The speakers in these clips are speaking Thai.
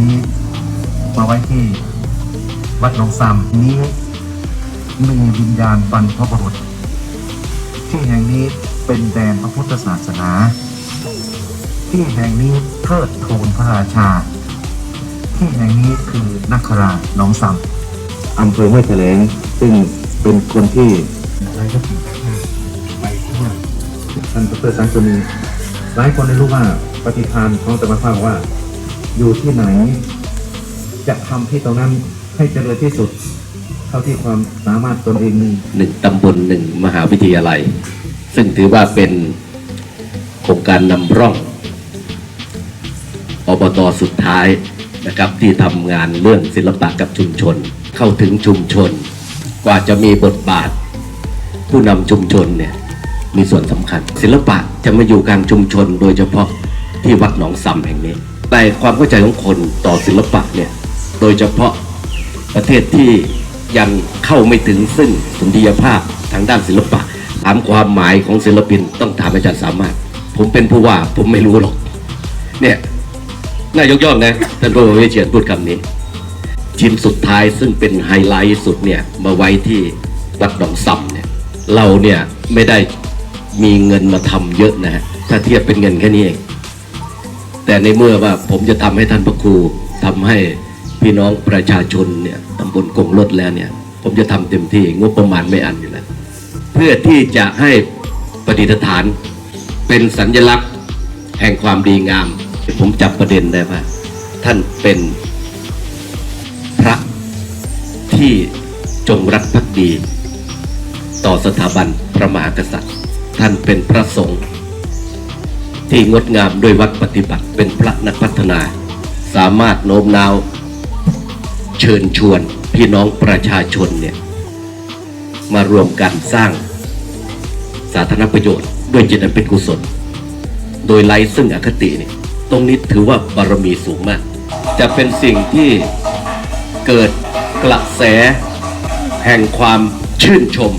นี้มาไว้ที่วัดหนองซำนี้มีวิญญาณบรรพบุรุษ ที่แห่งนี้เป็นแดนพระพุทธศาสนา ที่แห่งนี้เทิดทูนพระราชา ที่แห่งนี้คือนักคราหน้องซำอำเภอห้วยแถลงซึ่งเป็นคนที่อะไรก็ไปทั่วท่านดรสังสุนีหลายคนได้รู้ว่าปฏิพานของธรรมภาพว่า อยู่ที่ไหน จะทำที่ตรงนั้นให้เจริญที่สุด เท่าที่ความสามารถตนเองมีหนึ่งตำบลหนึ่งมหาวิทยาลัย ซึ่งถือว่าเป็นโครงการนำร่องอบตสุดท้ายนะครับที่ทำงานเรื่องศิลปะกับชุมชน เข้าถึงชุมชน กว่าจะมีบทบาท ผู้นำชุมชนเนี่ยมีส่วนสำคัญ ศิลปะจะมาอยู่กลางชุมชน โดยเฉพาะที่วัดหนองซำแห่งนี้ แต่ความเข้าใจของคนต่อศิลปะเนี่ย โดยเฉพาะประเทศที่ยังเข้าไม่ถึงซึ่งสุนทรียภาพทางด้านศิลปะ ถามความหมายของศิลปินต้องถามอาจารย์สามารถ ผมเป็นผู้ว่าผมไม่รู้หรอก เนี่ยน่ายกย่องนะท่านผู้ว่าวิเชียนพูดคำนี้ชิ้นสุดท้ายซึ่งเป็นไฮไลท์สุดเนี่ยมาไว้ที่วัดหนองซ้ำเนี่ยเราเนี่ยไม่ได้มีเงินมาทำเยอะนะฮะถ้าเทียบเป็นเงินแค่นี้เอง แต่ในเมื่อว่าผมจะทำให้ท่านพระครูทำให้พี่น้องประชาชนเนี่ยตำบลกงลดแล้วเนี่ย ผมจะทำเต็มที่งบประมาณไม่อันอยู่แล้วเพื่อที่จะให้ประดิฐานเป็นสัญลักษณ์แห่งความดีงาม ผมจับประเด็นได้ว่าท่านเป็นพระที่จงรักภักดี ต่อสถาบันพระมหากษัตริย์ ท่านเป็นพระสงฆ์ ที่งดงามด้วยวัดปฏิบัติเป็นพระนักพัฒนา สามารถโน้มน้าวเชิญชวนพี่น้องประชาชนเนี่ยมารวมกันสร้างสาธารณประโยชน์ด้วยจิตอันเป็นกุศล โดยไร้ซึ่งอคติเนี่ยตรงนี้ถือว่าบารมีสูงมาก จะเป็นสิ่งที่เกิดกระแส แห่งความชื่นชม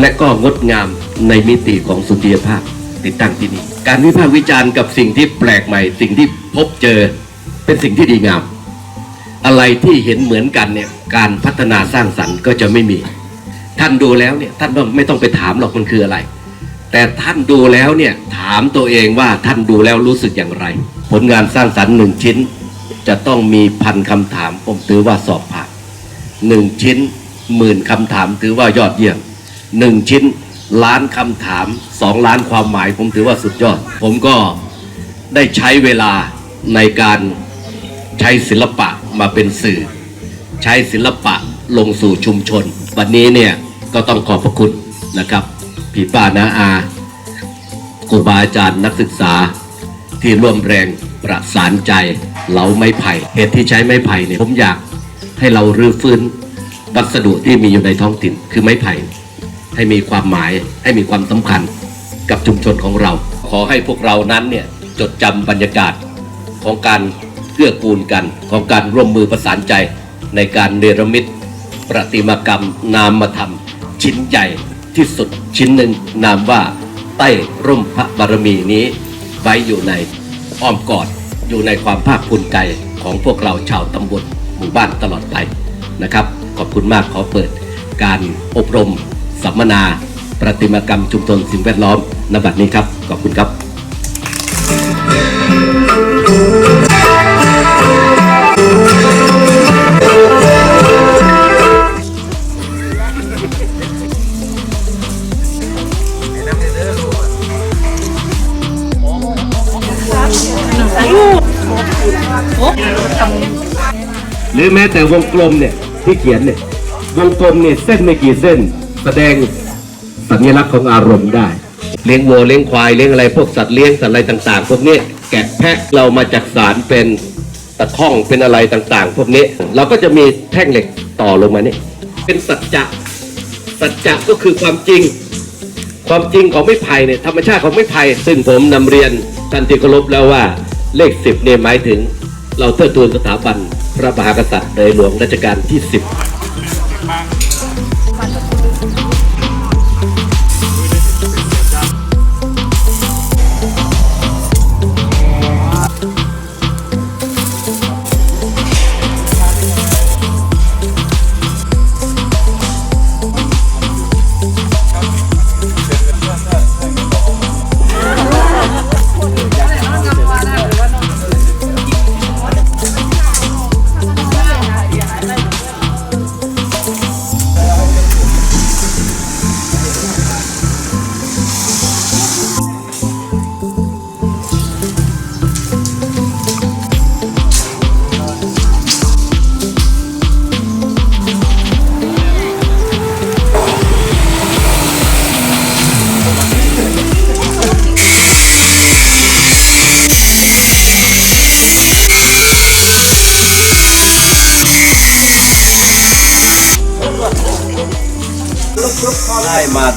และก็งดงามในมิติของสุนทรียภาพติดตั้งที่นี่ การวิพากษ์วิจารณ์กับสิ่งที่แปลกใหม่ สิ่งที่พบเจอเป็นสิ่งที่ดีงาม อะไรที่เห็นเหมือนกันเนี่ยการพัฒนาสร้างสรรค์ก็จะไม่มี ท่านดูแล้วเนี่ยท่านไม่ต้องไปถามหรอกมันคืออะไร แต่ท่านดูแล้วเนี่ยถามตัวเองว่าท่านดูแล้วรู้สึกอย่างไร ผลงานสร้างสรรค์หนึ่งชิ้น จะต้องมีพันคำถามผมถือว่าสอบผ่านหนึ่งชิ้นหมื่นคำถามถือว่ายอดเยี่ยมหนึ่งชิ้น ล้านคำถามสองล้านความหมาย ผมถือว่าสุดยอด ผมก็ได้ใช้เวลาในการใช้ศิลปะมาเป็นสื่อ ใช้ศิลปะลงสู่ชุมชน วันนี้เนี่ยก็ต้องขอบพระคุณนะครับพี่ป้านาอาครูบาอาจารย์นักศึกษาที่ร่วมแรงประสานใจเหลาไม้ไผ่เหตุที่ใช้ไม้ไผ่เนี่ยผมอยากให้เรารื้อฟื้นวัสดุที่มีอยู่ในท้องถิ่นคือไม้ไผ่ ให้มีความหมายให้มีความสำคัญกับชุมชนของเรา ขอให้พวกเรานั้นเนี่ยจดจำบรรยากาศของการเกื้อกูลกันของการร่วมมือประสานใจในการเนรมิตประติมากรรมนามธรรม ชิ้นใหญ่ที่สุดชิ้นหนึ่งนามว่าใต้ร่มพระบารมีนี้ ไว้อยู่ในอ้อมกอดอยู่ในความภาคภูมิใจของพวกเราชาวตำบลหมู่บ้านตลอดไปนะครับ ขอบคุณมากขอเปิดการอบรม สัมมนา ประติมากรรมชุมชนสิ่งแวดล้อมณบัดนี้ครับ ขอบคุณครับหรือแม้แต่วงกลมเนี่ยที่เขียนเนี่ยวงกลมเนี่ยเส้นไม่กี่เส้น แสดงสัญลักษณ์ของอารมณ์ได้ เลี้ยงวัวเลี้ยงควายเลี้ยงอะไรพวกสัตว์เลี้ยงสัตว์อะไรต่าง ๆ พวกนี้แกะแพะเรามาจากสารเป็นตะข้องเป็นอะไรต่าง ๆ พวกนี้เราก็จะมีแท่งเหล็กต่อลงมานี่เป็นสัจจะสัจจะก็คือความจริง ความจริงของไม้ไผ่เนี่ยธรรมชาติของไม้ไผ่ซึ่งผมนำเรียนท่านที่เคารพแล้วว่าเลขสิบเนี่ยหมายถึง เราเทิดทูนสถาบันพระมหากษัตริย์ในหลวงรัชกาลที่สิบ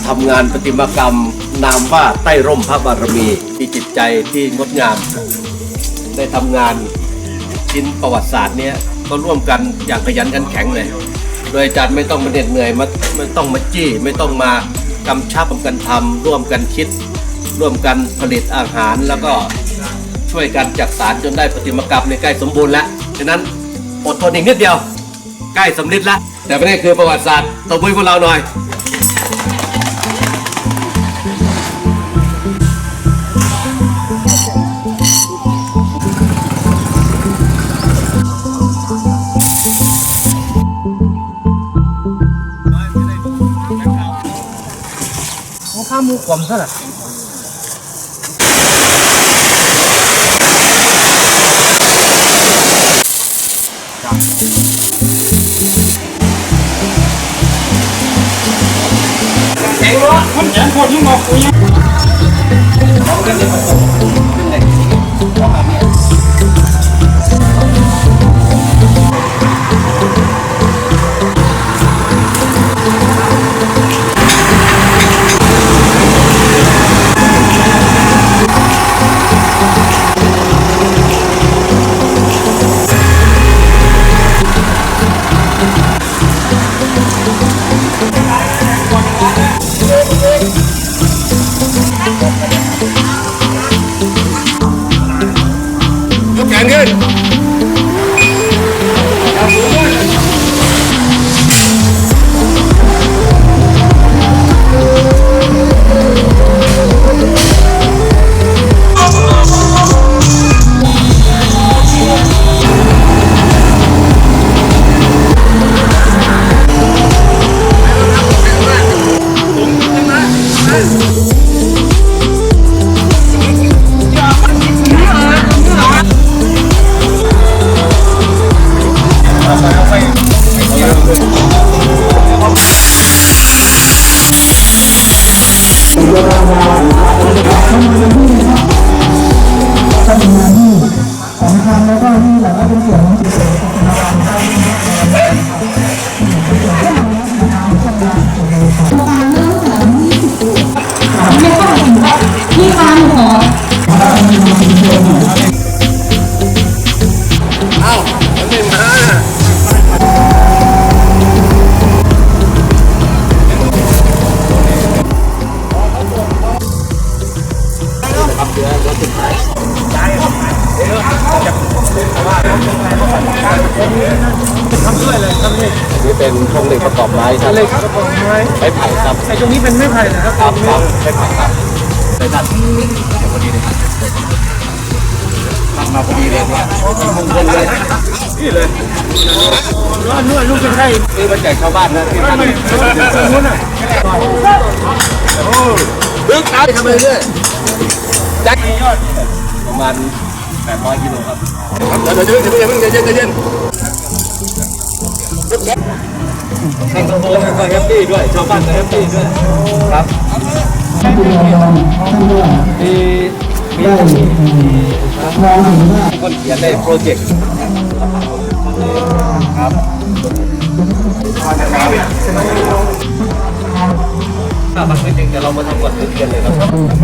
ทำงานประติมากรรม นามว่าใต้ร่มพระบารมีมีจิตใจที่งดงาม ได้ทำงานชิ้นประวัติศาสตร์เนี้ยก็ร่วมกันอย่างขยันขันแข็งเลย โดยอาจารย์ไม่ต้องมาเหน็ดเหนื่อยมาไม่ต้องมาจี้ ไม่ต้องมากำชับกันทำร่วมกันคิด ร่วมกันผลิตอาหารแล้วก็ช่วยกันจักสารจนได้ประติมากรรมในใกล้สมบูรณ์แล้วฉะนั้นอดทนอีกนิดเดียว ใกล้สำเร็จแล้วแต่ไม่ได้คือประวัติศาสตร์ตบมือพวกเราหน่อย ข้ามูกลมซะละเจ๋งวะมันแข็ งโแจกชาวบ้านนะที่ทำไม่ตรงนู้นอะดึกเอาทำไปเรื่อยแจ็คประมาณ800กิโลครับเดี๋ยวเดี๋ยวเดี๋ยวเดี๋ยวเดี๋ยวเดี๋ยวเดี๋ยวแข่งตัวก็แฮปปี้ด้วยชาวบ้านก็แฮปปี้ด้วยครับมีมีคนเขียนในโปรเจกต์ครับ ถ้าบัตรไม่จริงแต่เรามาทำก่อนทุกเดือนเลยครับ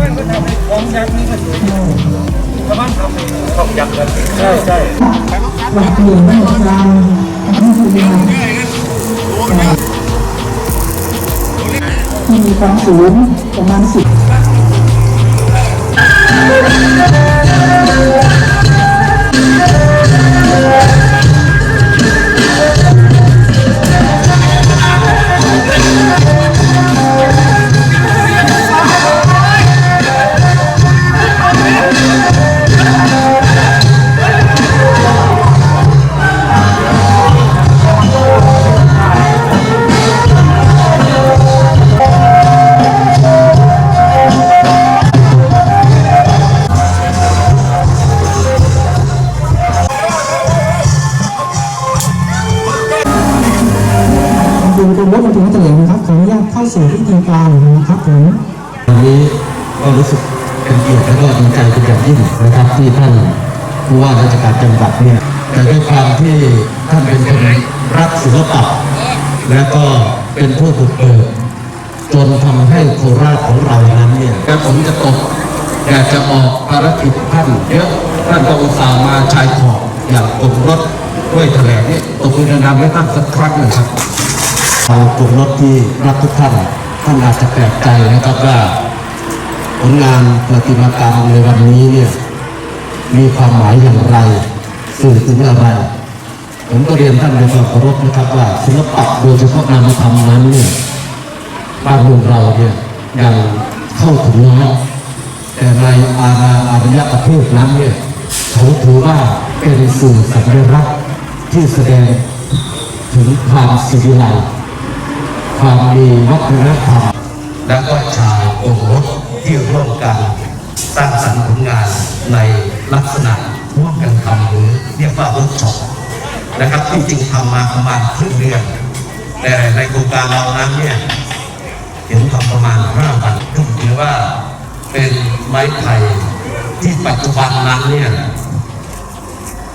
มันก็ทำให้ของยักษ์นี่ก็สวยชาวบ้านทำเองต้องยักกันใช่ใช่วัดเปลี่ยนไม่จำนี่คือเรียนมีความสูงประมาณสิบ ผู้ว่าราชการจังหวัดเนี่ยแต่ด้วยความที่ท่านเป็นคนรักศิลปะ และก็เป็นผู้บุกเบิกจนทำให้โคราชของเรานั้นเนี่ยกระผมจะตกอยากจะออกภารกิจท่านเยอะท่านก็อุตส่าห์มาชายขอบอย่างกรมรถด้วยแถลงนี่ตกมือดังๆให้ท่านสักครั้งหนึ่งครับทางกลุ่มรถที่รับทุกท่านท่านอาจจะแปลกใจนะครับว่าผลงานประติมากรรมในวันนี้เนี่ย มีความหมายอย่างไรสื่อถึงอะไรผมก็เรียนท่านในความเคารพนะครับว่าศิลปะโดยเฉพาะนามธรรมนั้นเนี่ยบ้านเมืองเราเนี่ยยังเข้าถึงน้อยแต่ในอาณาอารยประเทศนั้นเนี่ยเขาถือว่าเป็นสื่อสัญลักษณ์ที่แสดงถึงความศิลซ์ความมีวัฒนธรรมและก็ชาวโอโหที่ร่วมกันสร้างสรรค์ผลงานใน ลักษณะร่วมกันทำหรือเรียกว่าเวิร์กช็อปนะครับที่จริงทำมาประมาณครึ่งเดือน แต่ในโครงการเรานั้นเนี่ยเห็นทำประมาณห้าวันก็ถือว่าเป็นไม้ไผ่ที่ปัจจุบันนั้นเนี่ย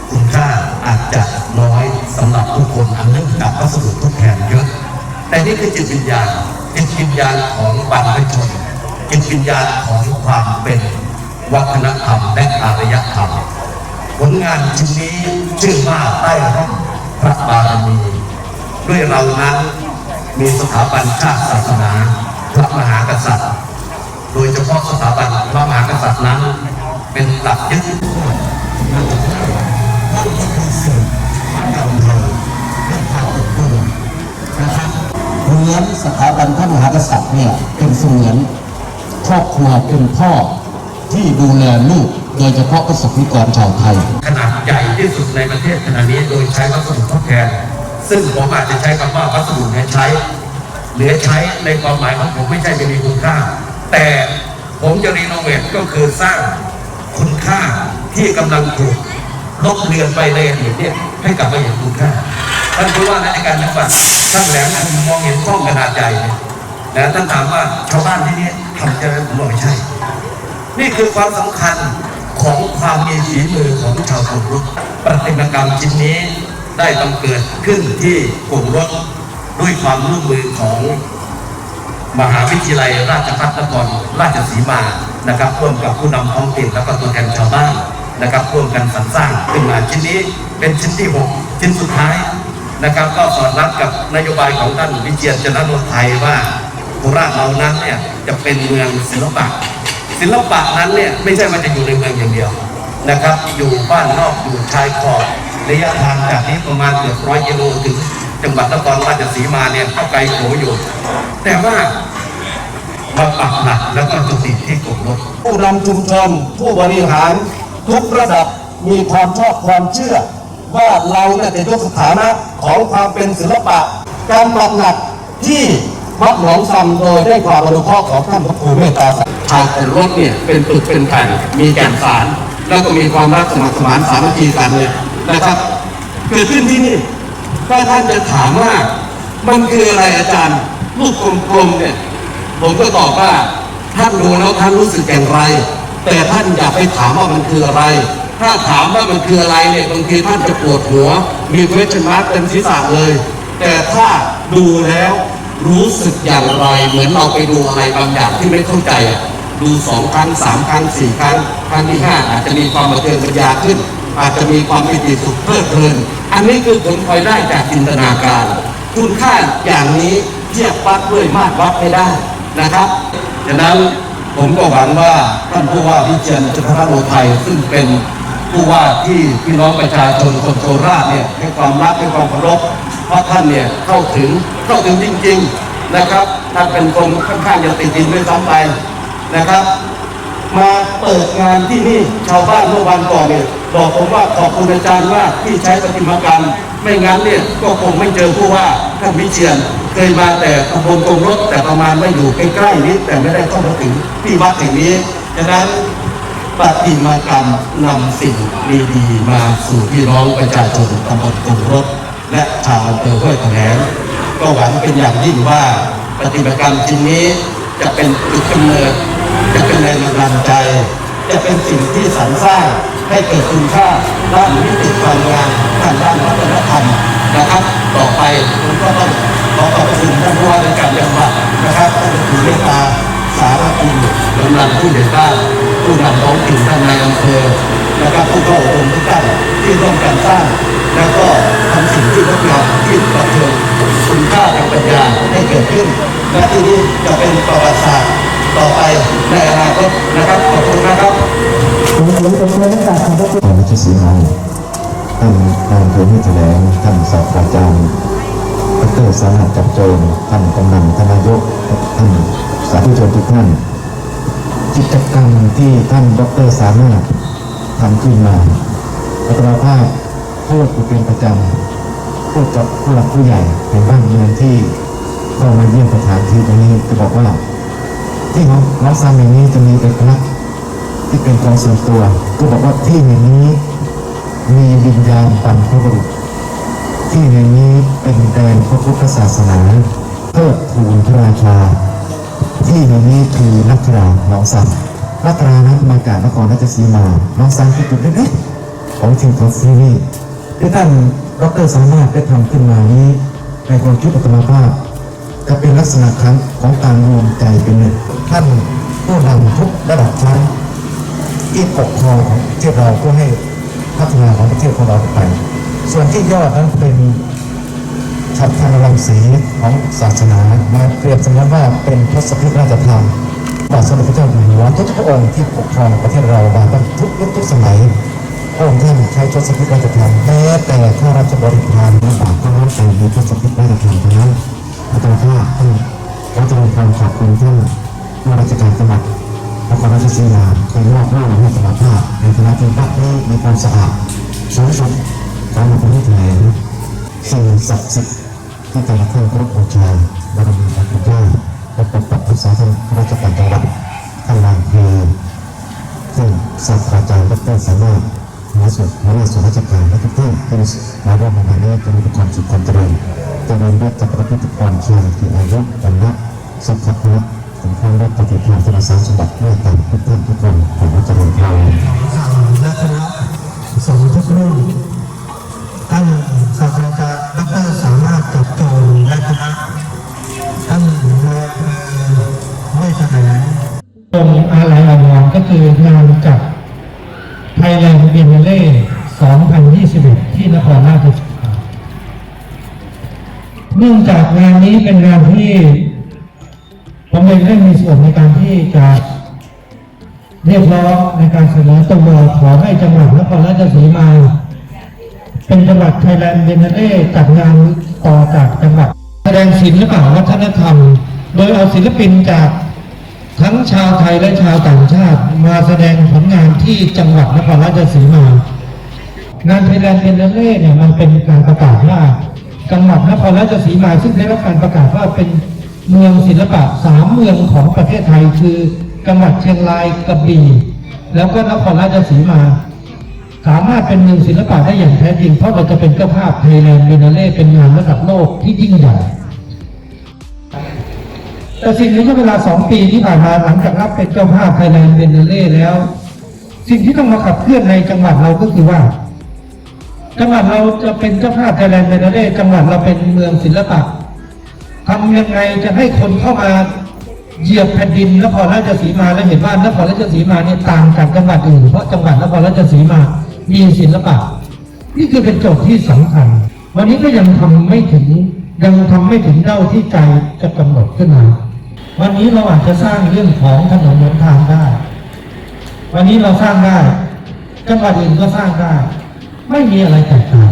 คุณค่าอาจจะน้อยสำหรับผู้คนอันเนื่องจากวัสดุทดแทนเยอะ แต่นี่คือจิตวิญญาณจิตวิญญาณของบรรพชนจิตวิญญาณของความเป็น วัฒนธรรมและอารยธรรม ผลงานชิ้นนี้ชื่อว่าใต้ร่มพระบารมี ด้วยเรานั้น มีสถาบันชาติศาสนา พระมหากษัตริย์ โดยเฉพาะสถาบันพระมหากษัตริย์นั้น เป็นหลักยึดเหมือนสถาบันพระมหากษัตริย์เนี่ยเป็นเสมือนครอบครัวเป็นพ่อ ที่ดูแลลูกโดยเฉพาะประสบนิกรชาวไทย ขนาดใหญ่ที่สุดในประเทศขณะนี้โดยใช้วัสดุทดแทน ซึ่งผมอาจจะใช้คำว่าวัสดุเหลือใช้ เหลือใช้ในความหมายของผมไม่ใช่ไม่มีคุณค่า แต่ผมจะรีโนเวทก็คือสร้างคุณค่าที่กำลังถูกลบเลือนไปในอดีตเนี่ยให้กลับมาเห็นคุณค่าท่านผู้ว่าราชการจังหวัดท่านแหลมคมมองเห็นกล้องขนาดใหญ่เนี่ยนะท่านถามว่าชาวบ้านที่นี่ทำจะผมบอไม่ใช่ นี่คือความสำคัญของความมีฝีมือของชาวกลุ่มรถประติมกรรมชิ้นนี้ได้บังเกิดขึ้นที่กลุ่มรถด้วยความร่วมมือของมหาวิทยาลัยราชภัฏนครราชสีมานะครับร่วมกับผู้นำท้องถิ่นแล้วก็ตัวแทนชาวบ้านนะครับร่วมกันสรรสร้างขึ้นมาชิ้นนี้เป็นชิ้นที่ 6 ชิ้นสุดท้ายนะครับ ก็สอดรับกับนโยบายของท่านวิเชียรจันทร์นนท์ไทยว่าโคราชเรานั้นเนี่ยจะเป็นเมืองศิลปะ ศิลปะนั้นเนี่ยไม่ใช่ว่าจะอยู่ในเมืองอย่างเดียวนะครับ อยู่บ้านนอกอยู่ชายขอบระยะทางจากนี้ประมาณเกือบร้อยกิโลถึงจังหวัดนครราชสีมาเนี่ยก็ไกลโขอยู่ แต่ว่ามาปักหลักแล้วก็จุติที่กลุ่มรถผู้นำชุมชนผู้บริหารทุกระดับมีความชอบความเชื่อ ว่าเราเนี่ยจะยกสถานะของความเป็นศิลปะการปักหลักที่ วัดหนองซำโดยได้ความอนุเคราะห์ของท่านพระครูเมตตาสังทางแต่รถเนี่ยเป็นปึกเป็นแผ่นมีแก่นสาร แล้วก็มีความรักสมัครสมานสามัคคีกันเลยนะครับเกิดขึ้นที่นี่ถ้าท่านจะถามว่ามันคืออะไรอาจารย์ลูกกลมๆเนี่ย ผมก็ตอบว่าท่านดูแล้วท่านรู้สึกอย่างไร แต่ท่านอย่าไปถามว่ามันคืออะไร ถ้าถามว่ามันคืออะไรเนี่ยบางทีท่านจะปวดหัว มีเวชมาร์กเต็มศีรษะเลย แต่ถ้าดูแล้ว รู้สึกอย่างไร เหมือนเราไปดูอะไรบางอย่างที่ไม่เข้าใจดูสองครั้งสามครั้งสี่ครั้งครั้งที่ห้าอาจจะมีความบันเทิงปัญญาขึ้น อาจจะมีความปิติสุขเพลิดเพลิน อันนี้คือผลพลอยได้จากจินตนาการ คุณค่าอย่างนี้เทียบวัดด้วยมาตรวัดไม่ได้นะครับฉะนั้นผมก็หวังว่าท่านผู้ว่าวิเชียรจันทรโอไทยซึ่งเป็นผู้ว่าที่พี่น้องประชาชนคนโคราชเนี่ยให้ความรักให้ความเคารพ เพราะท่านเนี่ยเข้าถึงเข้าถึงจริง ๆนะครับท่านเป็นคนค่อนข้างจะติดดินด้วยซ้ำไปนะครับ มาเปิดงานที่นี่ชาวบ้านเมื่อวันก่อนเนี่ยบอกผมว่าขอบคุณอาจารย์มาที่ใช้ปฏิมากรรม ไม่งั้นเนี่ยก็คงไม่เจอผู้ว่าท่านวิเชียนเคยมาแต่ตำบลตรงรถแต่ประมาณไม่อยู่ใกล้ๆนี้แต่ไม่ได้เข้ามาถึงที่วัดแห่งนี้ฉะนั้นปฏิมากรรมนำสิ่งดีๆมาสู่พี่น้องประชาชนตำบลตรงรถ และชาวอำเภอห้วยแถลงก็หวังเป็นอย่างยิ่งว่าปฏิมากรรชิ้นนี้จะเป็นจุดกำเนิดจะเป็นแรงบันดาลใจ จะเป็นสิ่งที่สรรสร้างให้เกิดคุณค่าด้านมิติความงามทางด้านวัฒนธรรมนะครับ ต่อไปผมก็ต้องขอขอบคุณท่านผู้ว่าราชการจังหวัดนะครับท่านผู้เมตตา สารคุณกำลังผู้ใหญ่บ้านผู้นำท้องถิ่นท่านนายอำเภอนะครับผู้เข้าอบรมทุกท่านที่ร่วมกันสร้าง แล้วก็ทำสิ่งที่งดงามที่บันเทิงคุณค่าทางปัญญาให้เกิดขึ้นและที่นี้จะเป็นประวัติศาสตร์ต่อไปในอนาคตนะครับขอบคุณนะครับผมผมผมเลยตั้งแต่ขอบพระคุณของวิชสีมาท่านนายอำเภอห้วยแถลงท่านศาสตราจารย์ดรสาหัสจับโจมท่านกำนันท่านนายกท่าน สาธุชนทุกท่าน กิจกรรมที่ท่านดรสามารถทำขึ้นมาอัตราภาพพูดอยู่เป็นประจำพูดกับผู้หลักผู้ใหญ่ในบ้านเมืองที่เข้ามาเยี่ยมสถานที่ตรงนี้จะบอกว่า ที่ของน้องซามแห่งนี้จะมีเอกลักษณ์ที่เป็นของส่วนตัว ก็บอกว่าที่แห่งนี้ มีวิญญาณบรรพบุรุษที่แห่งนี้เป็นแดนพระพุทธศาสนาเทิดทูนพระราชา ที่แห่นี้คือนักราน้องสันนักรานั้นมาจากนครราชสีมา น้องสันคือจุดเล็กๆของทีมของซีรีส์ที่ท่านดรสามารถได้ทำขึ้นมานี้ ในความคิดอัตมาภาพจะเป็นลักษณะครั้งของการรวมใจเป็นหนึ่งท่านผู้นำทุกระดับชั้นที่ปกครองของประเทศเราเพื่อให้พัฒนาของประเทศของเราไป ส่วนที่ยอดนั้นเป็น ฉัตรพันรังสีของศาสนามาเปรียบเสมือนว่าเป็นทศพิธราชธรรมบาทสมเด็จพระเจ้าอยู่หัวทุกพระองค์ที่ปกครองประเทศเรามาตั้งทุกยุคทุกสมัยพระองค์ท่านใช้ทศพิธราชธรรมแม้แต่ข้าราชบริพารและบาทก็ล้วนแต่มีทศพิธราชธรรมนั้นอาจารย์ว่าท่านเราจะมีความขอบคุณท่านผู้ราชการจังหวัดนครราชสีมาเคยมอบหน้าให้สมาภาพในคณะที่วัดนี้มีความสะอาดสูงสุดการมาเป็นที่แถลงสิ่งศักดิ์สิทธิ์ ที่แต่ละท่านเคารพบูชาบารมีของคุณเจ้าและปกปักรักษาท่านราชการจังหวัดท่านนายเภอซึ่งศาสตราจารย์ดรสามารถหัวส่วนหัวหน้าส่วนราชการและทุกท่านที่มาร่วมงานนี้จะมีความสุขความเจริญจะเดินด้วยจักรพรรดิพรเชียงที่อายุวันนะสุขภาพถึงความรักปฏิภาณธนสารสมบัติเมื่อตามทุกท่านทุกคนผมว่าเจริญพรและคณะสงฆ์ทุกรูปท่นศาสตร ห้วยแถลงตรงอะไรอาวรก็คืองานกับไทยแลนด์เบียนเล่ 2021 ที่นครราชสีมาเนื่องจากงานนี้เป็นงานที่ผมเองได้มีส่วนในการที่จะเรียกร้องในการเสนอตัวขอให้จังหวัดนครราชสีมา เป็นจังหวัดไทยแลนด์เบียนเล่จัดงานต่อจากจังหวัดแสดงศิลปะวัฒนธรรม โดยเอาศิลปินจาก ทั้งชาวไทยและชาวต่างชาติมาแสดงผลงานที่จังหวัดนครราชสีมางานไทยแลนด์เบนเล่เนี่ยมันเป็นการประกาศว่าจังหวัดนครราชสีมาซึ่งได้รับการประกาศว่าเป็นเมืองศิลปะสามเมืองของประเทศไทย คือจังหวัดเชียงรายกระบี่แล้วก็นครราชสีมา สามารถเป็นเมืองศิลปะได้อย่างแท้จริง เพราะเราจะเป็นเจ้าภาพไทยแลนด์เบนเล่เป็นงานระดับโลกที่ยิ่งใหญ่ แต่สิ่งนี้ก็เวลาสองปีที่ผ่านมาหลังจากรับเป็นเจ้าภาพไทยแลนด์เบนเล่แล้ว สิ่งที่ต้องมาขับเคลื่อนในจังหวัดเราก็คือว่า จังหวัดเราจะเป็นเจ้าภาพไทยแลนด์เบนเล่จังหวัดเราเป็นเมืองศิลปะทำยังไงจะให้คนเข้ามาเหยียบแผ่นดินนครราชสีมาแล้วเห็นว่านครราชสีมาเนี่ยต่างจากจังหวัดอื่นเพราะจังหวัดนครราชสีมามีศิลปะ นี่คือเป็นโจทย์ที่สำคัญ วันนี้ก็ยังทำไม่ถึงยังทำไม่ถึงเท่าที่ใจจะกำหนดขึ้นมา วันนี้เราอาจจะสร้างเรื่องของถนนหนทางได้ วันนี้เราสร้างได้ จังหวัดอื่นก็สร้างได้ ไม่มีอะไรแตกต่าง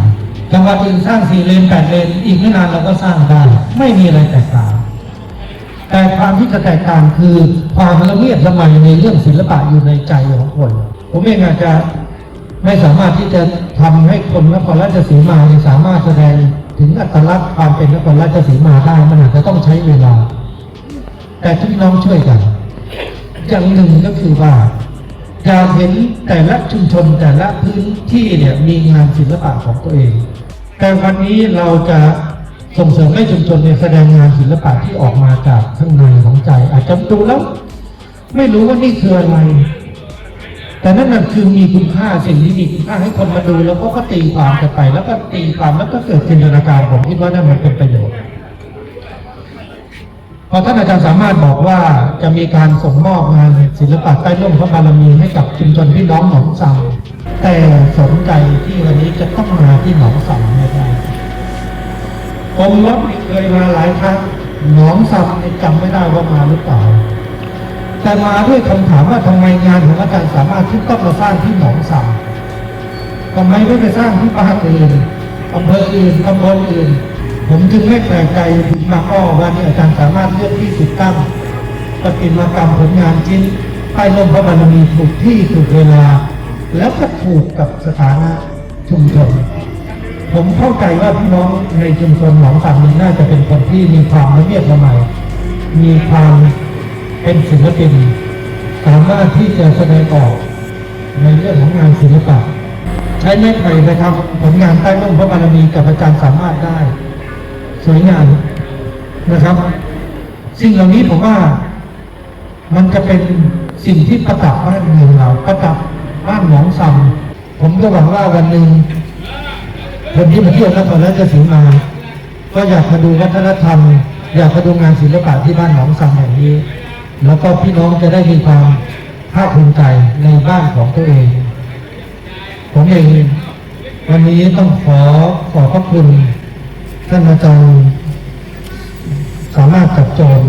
จังหวัดอื่นสร้างสี่เลนแปดเลน อีกไม่นานเราก็สร้างได้ ไม่มีอะไรแตกต่าง แต่ความที่จะแตกต่างคือความละเมียดละไมในเรื่องศิลปะอยู่ในใจของคน ผมเองอาจจะไม่สามารถที่จะทำให้คนนครราชสีมาสามารถแสดงถึงอัตลักษณ์ความเป็นนครราชสีมาได้ มันอาจจะต้องใช้เวลา แต่ทุกน้องช่วยกัน อย่างหนึ่งก็คือว่าอยากเห็นแต่ละชุมชนแต่ละพื้นที่เนี่ยมีงานศิลปะของตัวเอง แต่วันนี้เราจะส่งเสริมให้ชุมชนเนี่ยแสดงงานศิลปะที่ออกมาจากข้างในของใจ อาจจะดูแล้ว ไม่รู้ว่านี่คืออะไร แต่นั่นน่ะคือมีคุณค่าสิ่งที่มีคุณค่าให้คนมาดูแล้วก็ก็ตีความกันไป แล้วก็ตีความแล้วก็เกิดจินตนาการผมคิดว่านั่นมันเป็นประโยชน์ พอท่านอาจารย์สามารถบอกว่าจะมีการส่งมอบงานศิลปะใต้ร่มพระบารมีให้กับชุมชนพี่น้องหนองสังแต่สนใจที่วันนี้จะต้องมาที่หนองสังไม่ได้ผมรถเคยมาหลายครั้งหนองสังจำไม่ได้ว่ามาหรือเปล่า แต่มาด้วยคำถามว่าทำไมงานของอาจารย์สามารถที่ต้องมาสร้างที่หนองสังทำไมไม่ไปสร้างที่บ้านอื่นอำเภออื่นตำบลอื่น ผมจึงไม่แปลกใจถึงมาอ้อว่านี่อาจารย์สามารถเลือกที่ติดตั้งประติมากรรมผลงานชิ้นใต้ร่มพระบารมีถูกที่ถูกเวลา แล้วก็ถูกกับสถานะชุมชนผมเข้าใจว่าพี่น้องในชุมชนหนองสามนี้น่าจะเป็นคนที่มีความละเมียดละไมมีความเป็นศิลปินสามารถที่จะแสดงออกในเรื่องของงานศิลปะ ใช้ไม้ไผ่ไปทำผลงานใต้ร่มพระบารมีกับอาจารย์สามารถได้ สวยงามนะครับ สิ่งเหล่านี้ผมว่ามันจะเป็นสิ่งที่ประดับบ้านเมืองเราประดับบ้านหนองซำผมก็หวังว่าวันหนึ่งคนที่มาเที่ยวนครราชสีมาก็อยากมาดูวัฒนธรรม อยากมาดูงานศิลปะที่บ้านหนองซำแห่งนี้ แล้วก็พี่น้องจะได้มีความภาคภูมิใจในบ้านของตัวเอง ผมเองวันนี้ต้องขอขอบพระคุณ ท่านอาจารย์สามารถจับโจร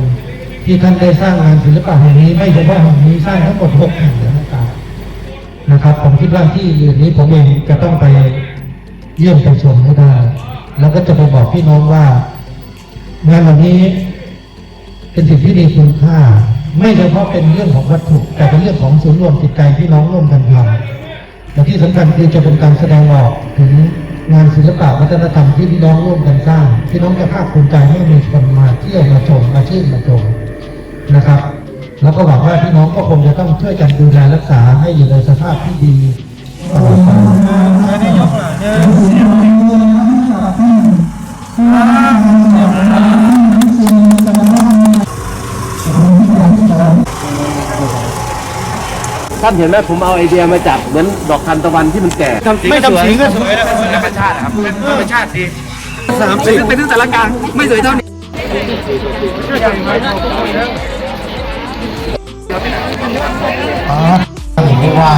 ที่ท่านได้สร้างงานศิลปะแห่งนี้ ไม่เฉพาะแห่งนี้สร้างทั้งหมดหกแห่งเลยนะครับนะครับ ผมคิดว่าที่อื่นนี้ผมเองจะต้องไปเยี่ยมไปชมให้ได้ แล้วก็จะไปบอกพี่น้องว่างานเหล่านี้เป็นสิ่งที่มีคุณค่า ไม่เฉพาะเป็นเรื่องของวัตถุ แต่เป็นเรื่องของศูนรวมจิตใจพี่น้องร่วมกันทำและที่สำคัญคือจะเป็นการแสดงออกถึง งานศิลปะวัฒนธรรมที่พี่น้องร่วมกันสร้างพี่น้องจะภาคภูมิใจให้มีคนมาเที่ยวมาชมมาชื่นมาชมนะครับ แล้วก็หวังว่าพี่น้องก็คงจะต้องช่วยกันดูแลรักษาให้อยู่ในสภาพที่ดีตลอดไป ท่านเห็นไหมผมเอาไอเดียมาจากเหมือนดอกทานตะวันที่มันแก่ไม่ทำสีก็สวยแล้วเป็นธรรมชาติครับเป็นธรรมชาติดีสามสีเป็นที่สารกลางไม่สวยเท่านี้ผมคิดว่า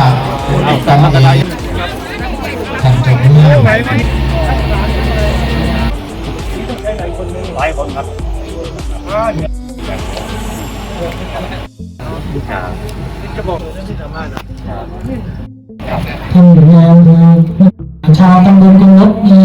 การมีแข่งขันนี้หลายคนครับ ท่านรองชาวตำบลยังลบมี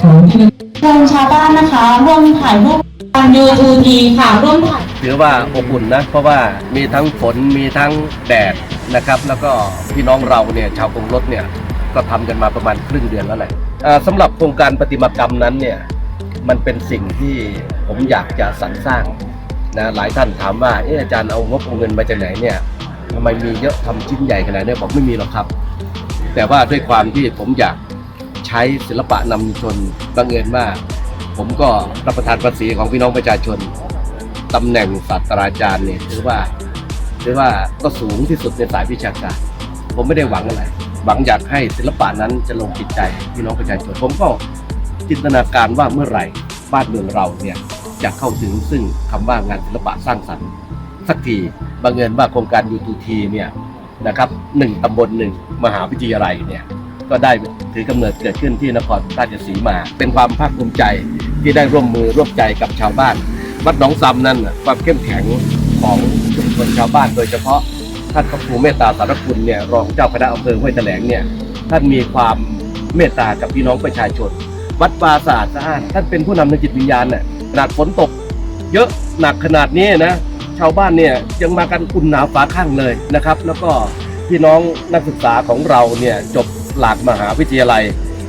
ของที่เป็นเชิญชาวบ้านนะคะ ร่วมถ่ายรูปทางยูทูบีค่ะร่วมถ่ายถือว่าอบอุ่นนะ เพราะว่ามีทั้งฝนมีทั้งแดดนะครับ แล้วก็พี่น้องเราเนี่ยชาวกรุงรถเนี่ยก็ทำกันมาประมาณครึ่งเดือนแล้วแหละอ่าสำหรับโครงการประติมากรรมนั้นเนี่ยมันเป็นสิ่งที่ผมอยากจะสรรสร้าง นะหลายท่านถามว่าเอออาจารย์เอางบเอาเงินมาจากไหนเนี่ยทำไมมีเยอะทำชิ้นใหญ่ขนาดนี้บอกไม่มีหรอกครับ แต่ว่าด้วยความที่ผมอยากใช้ศิลปะนำชุมชนบังเอิญว่าผมก็รับประทานภาษีของพี่น้องประชาชนตำแหน่งศาสตราจารย์เนี่ยถือว่าถือว่าก็สูงที่สุดในสายวิชาการ ผมไม่ได้หวังอะไร หวังอยากให้ศิลปะนั้นจะลงจิตใจพี่น้องประชาชนผมก็จินตนาการว่าเมื่อไหร่บ้านเมืองเราเนี่ย จะเข้าถึงซึ่งคำว่างานศิลปะสร้างสรรค์ สักทีบังเอิญว่าโครงการ U2T เนี่ยนะครับหนึ่งตำบลหนึ่งมหาวิทยาลัยเนี่ยก็ได้ถือกำเนิดเกิดขึ้นที่นครราชสีมา เป็นความภาคภูมิใจที่ได้ร่วมมือร่วมใจกับชาวบ้าน วัดหนองซำนั้นความเข้มแข็งของชุมชนชาวบ้าน โดยเฉพาะท่านพระครูเมตตาสารคุณเนี่ยรองเจ้าคณะอำเภอห้วยแถลงเนี่ยท่านมีความเมตตากับพี่น้องประชาชน วัดวาสาดสะอานท่านเป็นผู้นำในจิตวิญญาณน่ะ ขนาดฝนตก เยอะหนักขนาดนี้นะชาวบ้านเนี่ยยังมากันอุ่นหนาวฝาข้างเลยนะครับ แล้วก็พี่น้องนักศึกษาของเราเนี่ยจบหลากมหาวิทยาลัย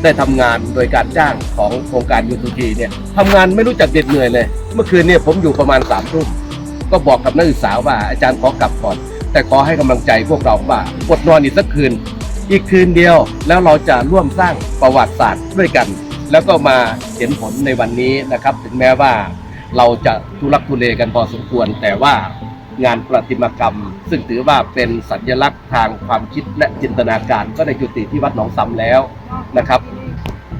ได้ทำงานโดยการจ้างของโครงการยูทูทีเนี่ยทำงานไม่รู้จักเด็ดเหนื่อยเลย เมื่อคืนเนี่ยผมอยู่ประมาณสามทุ่มก็บอกกับนักศึกษาว่าอาจารย์ขอกลับก่อน แต่ขอให้กำลังใจพวกเราว่าอดนอนอีกสักคืน อีกคืนเดียวแล้วเราจะร่วมสร้างประวัติศาสตร์ด้วยกัน แล้วก็มาเห็นผลในวันนี้นะครับ ถึงแม้ว่าเราจะทุรักทุเลกันพอสมควร แต่ว่างานประติมากรรม ซึ่งถือว่าเป็นสัญลักษณ์ทางความคิดและจินตนาการ ก็ได้จุติที่วัดหนองซำแล้วนะครับ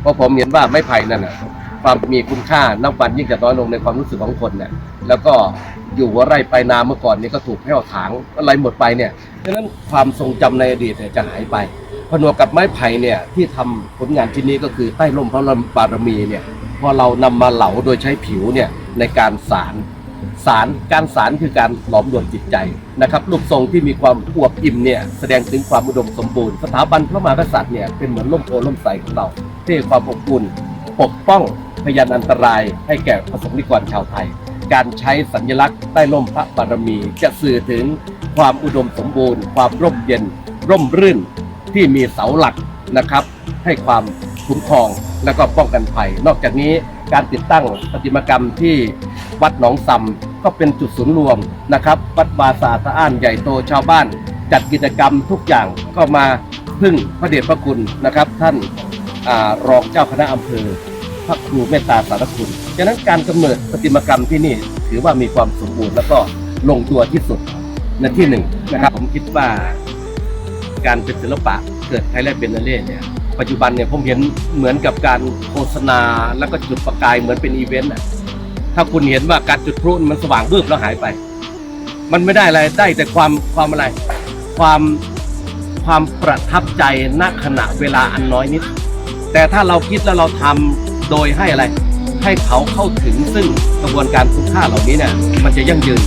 เพราะผมเห็นว่าไม้ไผ่นั่นนะความมีคุณค่านับวันยิ่งจะน้อยลงในความรู้สึกของคนเนี่ยแล้วก็อยู่หัวไร่ปลายนาเมื่อก่อนนี้ก็ถูกแผ่วถางอะไรหมดไปเนี่ยดังนั้นความทรงจำในอดีตเนี่ยจะหายไป ผนวกกับไม้ไผ่เนี่ยที่ทำผลงานชิ้นนี้ก็คือใต้ร่มพระบารมีเนี่ยพอเรานำมาเหลาโดยใช้ผิวเนี่ยในการสารสารการสารคือการหลอมรวมจิตใจนะครับรูปทรงที่มีความอวบอิ่มเนี่ยแสดงถึงความอุดมสมบูรณ์สถาบันพระมหากษัตริย์เนี่ยเป็นเหมือนล่มโพล่มใสของเราที่ความอบอุ่นปกป้องพยานอันตรายให้แก่ประสงนิกรชาวไทย การใช้สัญลักษณ์ใต้ร่มพระบารมี จะสื่อถึงความอุดมสมบูรณ์ ความร่มเย็น ร่มรื่น ที่มีเสาหลักนะครับ ให้ความคุ้มครองและก็ป้องกันภัย นอกจากนี้การติดตั้งประติมากรรมที่วัดหนองซำก็เป็นจุดศูนย์รวมนะครับ วัดบาสาสะอ้านใหญ่โตชาวบ้าน จัดกิจกรรมทุกอย่างก็มาพึ่งพระเดชพระคุณนะครับ ท่านอารองเจ้าคณะอำเภอพระครูเมตตาสารคุณฉะนั้นการกำเนิดประติมากรรมที่นี่ถือว่ามีความสมบูรณ์แล้วก็ลงตัวที่สุดในที่หนึ่งนะครับผมคิดว่า การเป็นศิลปะเกิดไทยแลนด์เบนเนเล่เนี่ยปัจจุบันเนี่ยผมเห็นเหมือนกับการโฆษณาแล้วก็จุดประกายเหมือนเป็นอีเวนต์อะถ้าคุณเห็นว่าการจุดพลุมันสว่างบึ้บแล้วหายไป มันไม่ได้อะไรได้แต่ความความอะไร ความความประทับใจณขณะเวลาอันน้อยนิด แต่ถ้าเราคิดแล้วเราทำโดยให้อะไร ให้เขาเข้าถึงซึ่งกระบวนการคุณค่าเหล่านี้เนี่ยมันจะยั่งยืน